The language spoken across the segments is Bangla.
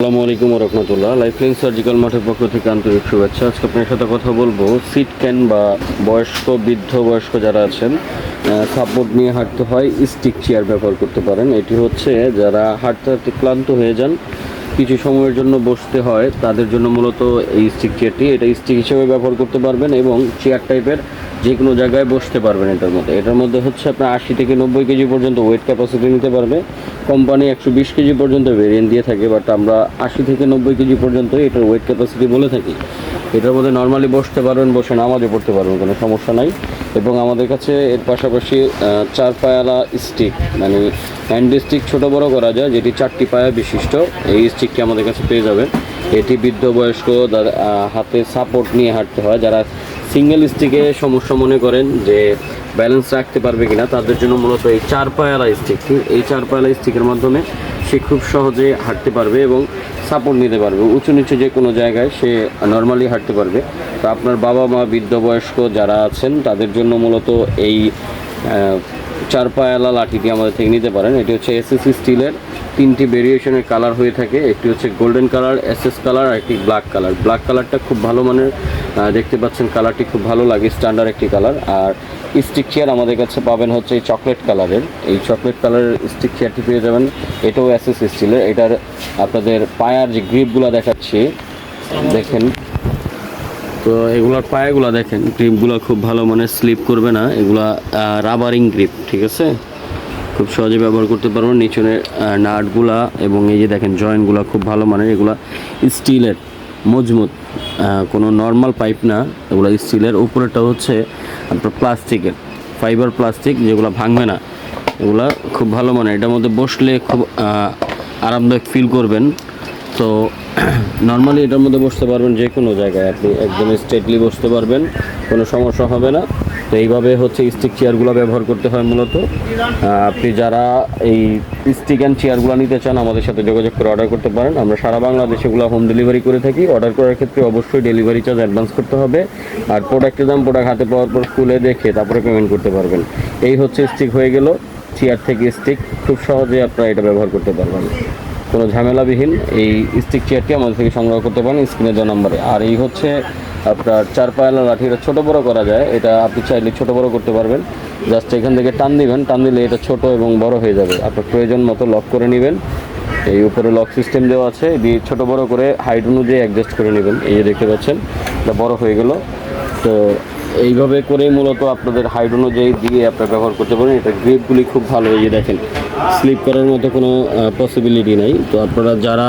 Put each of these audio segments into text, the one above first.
আসসালামু আলাইকুম রহমতুল্লাহ। লাইফলাইন সার্জিক্যাল মাঠের পক্ষ থেকে আন্তরিক শুভেচ্ছা। আজকে আপনার সাথে কথা বলব সিট ক্যান বা বয়স্ক, বৃদ্ধ, বয়স্ক যারা আছেন সাপোর্ট নিয়ে হাঁটতে হয় স্টিক চেয়ার ব্যবহার করতে পারেন। এটি হচ্ছে যারা হাঁটতে হাঁটতে ক্লান্ত হয়ে যান কিছু সময়ের জন্য বসতে হয়, তাদের জন্য মূলত এই স্টিক চেয়ারটি এটা স্টিক হিসেবে ব্যবহার করতে পারবেন এবং চেয়ার টাইপের যে কোনো জায়গায় বসতে পারবেন এটার মধ্যে। এটার মধ্যে হচ্ছে আপনার আশি থেকে নব্বই কেজি পর্যন্ত ওয়েট ক্যাপাসিটি নিতে পারবে। কোম্পানি একশো বিশ কেজি পর্যন্ত ভেরিয়েন্ট দিয়ে থাকে বাট আমরা আশি থেকে নব্বই কেজি পর্যন্ত এটার ওয়েট ক্যাপাসিটি বলে থাকি। এটার মধ্যে নর্মালি বসতে পারবেন, বসে নামাজও পড়তে পারবেন, কোনো সমস্যা নাই। এবং আমাদের কাছে এর পাশাপাশি চার পায়ালা স্টিক মানে হ্যান্ড স্টিক ছোটো বড়ো করা যায়, যেটি চারটি পায়া বিশিষ্ট। এই স্টিকটি আমাদের কাছে পেয়ে যাবেন? এটি বৃদ্ধ বয়স্ক হাতে সাপোর্ট নিয়ে হাঁটতে হয়, যারা সিঙ্গেল স্টিকে সমস্যা মনে করেন যে ব্যালেন্স রাখতে পারবে কিনা, তাদের জন্য মূলত এই চার পায়ালা স্টিকটি এই চার পায়ালা স্টিকের মাধ্যমে সে খুব সহজে হাঁটতে পারবে এবং সাপোর্ট নিতে পারবে। উঁচু নিচু যে কোনো জায়গায় সে নর্মালি হাঁটতে পারবে। তো আপনার বাবা মা বৃদ্ধ বয়স্ক যারা আছেন, তাদের জন্য মূলত এই চার পায়ালা লাঠিটি আমাদের থেকে নিতে পারেন। এটি হচ্ছে এসএসসি স্টিলের তিনটি ভেরিয়েশনের কালার হয়ে থাকে। একটি হচ্ছে গোল্ডেন কালার এসএস কালার আর একটি ব্ল্যাক কালার ব্ল্যাক কালারটা খুব ভালো মানের দেখতে পাচ্ছেন কালারটি খুব ভালো লাগে স্ট্যান্ডার্ড একটি কালার আর স্টিক চেয়ার আমাদের কাছে পাবেন হচ্ছে এই চকলেট কালারের এই চকলেট কালারের স্টিক চেয়ারটি পেয়ে যাবেন। এটাও এসএস স্টিলের। এটার আপনাদের পায়ার যে গ্রিপগুলো দেখাচ্ছি, দেখেন। তো এগুলোর পায়াগুলো দেখেন গ্রিপগুলো খুব ভালো মানে স্লিপ করবে না, এগুলা রাবারিং গ্রিপ ঠিক আছে? খুব সহজে ব্যবহার করতে পারবেন নিচনের নাটগুলা এবং এই যে দেখেন জয়েন্টগুলো খুব ভালো মানের এগুলা স্টিলের, মজবুত কোনো নর্মাল পাইপ না, এগুলো স্টিলের। উপরেটা হচ্ছে আপনার প্লাস্টিকের ফাইবার প্লাস্টিক যেগুলো ভাঙবে না। এগুলা খুব ভালো মানে এটার মধ্যে বসলে খুব আরামদায়ক ফিল করবেন। তো নর্মালি এটার মধ্যে বসতে পারবেন যে কোনো জায়গায়। আপনি একদম স্ট্রেটলি বসতে পারবেন, কোনো সমস্যা হবে না। তো এইভাবে হচ্ছে স্টিক চেয়ারগুলো ব্যবহার করতে হয় মূলত। আপনি যারা এই স্টিক অ্যান্ড চেয়ারগুলো নিতে চান, আমাদের সাথে যোগাযোগ করে অর্ডার করতে পারেন। আমরা সারা বাংলাদেশে এগুলো হোম ডেলিভারি করে থাকি। অর্ডার করার ক্ষেত্রে অবশ্যই ডেলিভারি চার্জ অ্যাডভান্স করতে হবে। আর প্রোডাক্টের দাম প্রোডাক্ট হাতে পাওয়ার পর খুলে দেখে তারপরে পেমেন্ট করতে পারবেন। এই হচ্ছে স্টিক হয়ে গেল। চেয়ার থেকে স্টিক খুব সহজে আপনারা এটা ব্যবহার করতে পারবেন। কোনো ঝামেলাবিহীন এই স্টিক চেয়ারটি আমাদের থেকে সংগ্রহ করতে পারেন স্ক্রিনে দেওয়া নাম্বারে আর এই হচ্ছে আপনার চার পায়ালা লাঠি, এটা ছোটো বড়ো করা যায়, এটা আপনি চাইলে ছোটো বড়ো করতে পারবেন। জাস্ট এখান থেকে টান দিবেন, টান দিলে এটা ছোট এবং বড় হয়ে যাবে। আপনার প্রয়োজন মতো লক করে নেবেন। এই উপরে লক সিস্টেম দেওয়া আছে, দিয়ে ছোটো বড়ো করে হাইট অনুযায়ী অ্যাডজাস্ট করে নেবেন। এই যে দেখতে পাচ্ছেন, এটা বড় হয়ে গেল। তো এইভাবে করেই মূলত আপনাদের হাইট অনুযায়ী দিয়ে আপনারা ব্যবহার করতে পারেন, এটা গ্রিপগুলি খুব ভালো এই যে দেখেন স্লিপ করার মতো কোনো পসিবিলিটি নাই। তো আপনারা যারা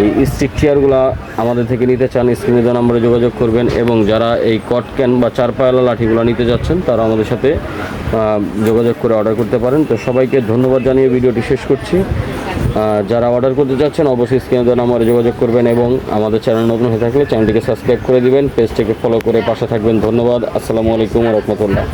এই স্টিক চেয়ারগুলো আমাদের থেকে নিতে চান স্ক্রিনে দেওয়া নম্বরে যোগাযোগ করবেন এবং যারা এই কট ক্যান বা চার পায়ালা লাঠিগুলো নিতে যাচ্ছেন, তারা আমাদের সাথে যোগাযোগ করে অর্ডার করতে পারেন। তো সবাইকে ধন্যবাদ জানিয়ে ভিডিওটি শেষ করছি। যারা অর্ডার করতে চাচ্ছেন অবশ্যই স্ক্রিনে দেওয়া নম্বরে যোগাযোগ করবেন এবং আমাদের চ্যানেল নতুন হয়ে থাকলে চ্যানেলটিকে সাবস্ক্রাইব করে দিবেন পেজটিকে ফলো করে পাশে থাকবেন। ধন্যবাদ, আসসালামু আলাইকুম রহমতুল্লাহ।